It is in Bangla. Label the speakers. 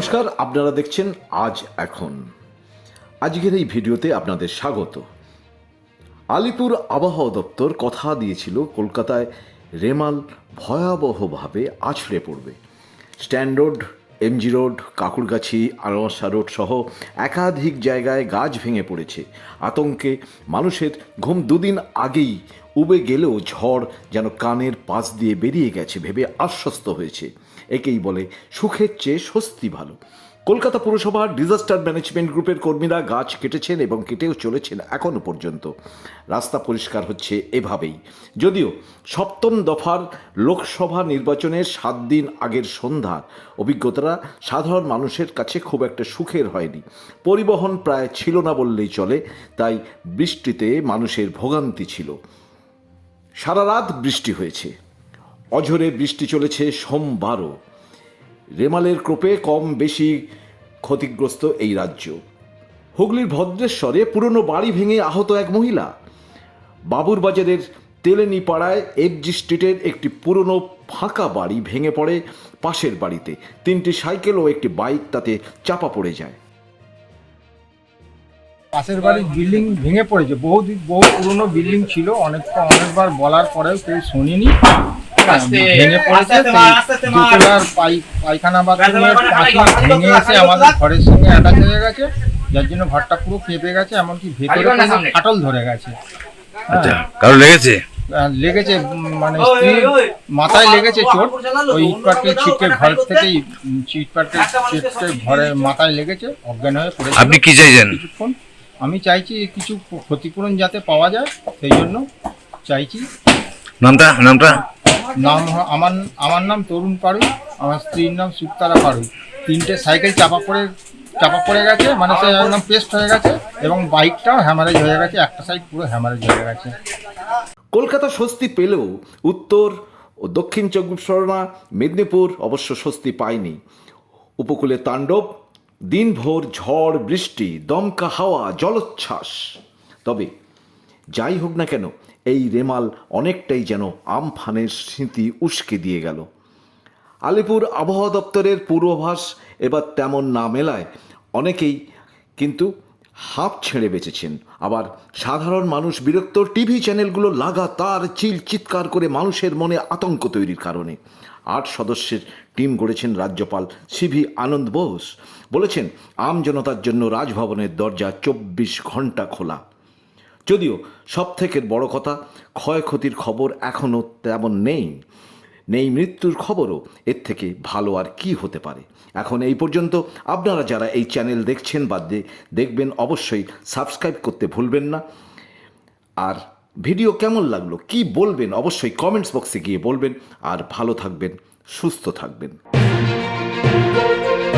Speaker 1: নমস্কার, আপনারা দেখছেন আজ এখন। আজকের এই ভিডিওতে আপনাদের স্বাগত। আলিপুর আবহাওয়া দপ্তর কথা দিয়েছিল, কলকাতায় রেমাল ভয়াবহভাবে আছড়ে পড়বে। Strand road, MG road Kakurgachhi Anwar Shah road সহ একাধিক জায়গায় গাছ ভেঙে পড়েছে। আতঙ্কে মানুষের ঘুম দুদিন আগেই উবে গেলেও ঝড় যেন কানের পাশ দিয়ে বেরিয়ে গেছে, ভেবে আশ্বস্ত হয়েছে। একেই বলে সুখের চেয়ে স্বস্তি ভালো। কলকাতা পুরসভার ডিজাস্টার ম্যানেজমেন্ট গ্রুপের কর্মীরা গাছ কেটেছেন এবং কেটেও চলেছেন এখনও পর্যন্ত। রাস্তা পরিষ্কার হচ্ছে এভাবেই। যদিও সপ্তম দফার লোকসভা নির্বাচনের সাত দিন আগের সন্ধ্যার অভিজ্ঞতারা সাধারণ মানুষের কাছে খুব একটা সুখের হয়নি। পরিবহন প্রায় ছিল না বললেই চলে, তাই বৃষ্টিতে মানুষের ভোগান্তি ছিল। সারা রাত বৃষ্টি হয়েছে। অঝরে বৃষ্টি চলেছে সোমবারও। রেমালের ক্রোপে কম বেশি ক্ষতিগ্রস্ত এই রাজ্য। হুগলির ভদ্রেশ্বরে পুরনো বাড়ি ভেঙে আহত এক মহিলা। বাবুরবাজারের তেলেনি পাড়ায় এফজি স্ট্রিটের একটি পুরনো ফাঁকা বাড়ি ভেঙে পড়ে পাশের বাড়িতে। তিনটি সাইকেল ও একটি বাইক তাতে চাপা পড়ে যায়।
Speaker 2: পাশের বাড়ির বিল্ডিং ভেঙে পড়েছে। বহু বহু পুরনো বিল্ডিং ছিল। অনেক অনেকবার বলার পরেও কেউ শোনেনি। ভেঙে পড়েছে সেই পায়খানা বাথরুমের ভেঙে এসে আমাদের ঘরের সঙ্গে অ্যাটাচ হয়ে গেছে যার জন্য ঘরটা পুরো কেঁপে গেছে এমনকি ভেতরে ফাটল ধরে গেছে।
Speaker 3: আচ্ছা কারও লেগেছে?
Speaker 2: লেগেছে মানে মাথায় লেগেছে চোট ওই ইটপাটকে ছিটকে ঘর থেকেই ছিটকে ঘরে মাথায় লেগেছে অজ্ঞান হয়ে পড়েছে।
Speaker 3: আপনি কি চাইছেন?
Speaker 2: কিছুক্ষণ। আমি চাইছি কিছু ক্ষতিপূরণ যাতে পাওয়া যায় সেই জন্য চাইছি।
Speaker 3: নামটা নামটা?
Speaker 2: নাম আমার আমার নাম তরুণ পাড়ুই আমার স্ত্রীর নাম সুক্তারা পাড়ুই তিনটে সাইকেল চাপা পড়ে চাপা পড়ে গেছে মানে সে একদম পেস্ট হয়ে গেছে, এবং বাইকটাও হ্যামারেজ হয়ে গেছে, একটা সাইড পুরো হ্যামারেজ হয়ে গেছে।
Speaker 1: কলকাতা স্বস্তি পেলেও উত্তর ও দক্ষিণ চব্বিশ পরগনা, মেদিনীপুর অবশ্য স্বস্তি পায়নি। উপকূলে তাণ্ডব, দিনভর ঝড়, বৃষ্টি, দমকা হাওয়া, জলোচ্ছ্বাস। তবে যাই হোক না কেন, এই রেমাল অনেকটাই যেন আমফানের স্মৃতি উস্কে দিয়ে গেল। আলিপুর আবহাওয়া দপ্তরের পূর্বাভাস এবার তেমন না মেলায় অনেকেই কিন্তু হাঁপ ছেড়ে বেঁচেছেন। আবার সাধারণ মানুষ বিরক্ত টিভি চ্যানেলগুলো লাগাতার চিল চিৎকার করে মানুষের মনে আতঙ্ক তৈরির কারণে। আট সদস্যের টিম গড়েছেন রাজ্যপাল সিভি আনন্দ বোস। বলেছেন, আম জনতার জন্য রাজভবনের দরজা চব্বিশ ঘণ্টা খোলা। যদিও সব থেকে বড় কথা, ক্ষয়ক্ষতির খবর এখনও তেমন নেই। নেই মৃত্যুর খবরও, এর থেকে ভালো আর কি হতে পারে? এখন এই পর্যন্ত আপনারা যারা এই চ্যানেল দেখছেন বা দেখবেন, অবশ্যই সাবস্ক্রাইব করতে ভুলবেন না। আর ভিডিও কেমন লাগল, কি বলবেন, অবশ্যই কমেন্টস বক্সে গিয়ে বলবেন। আর ভালো থাকবেন, সুস্থ থাকবেন।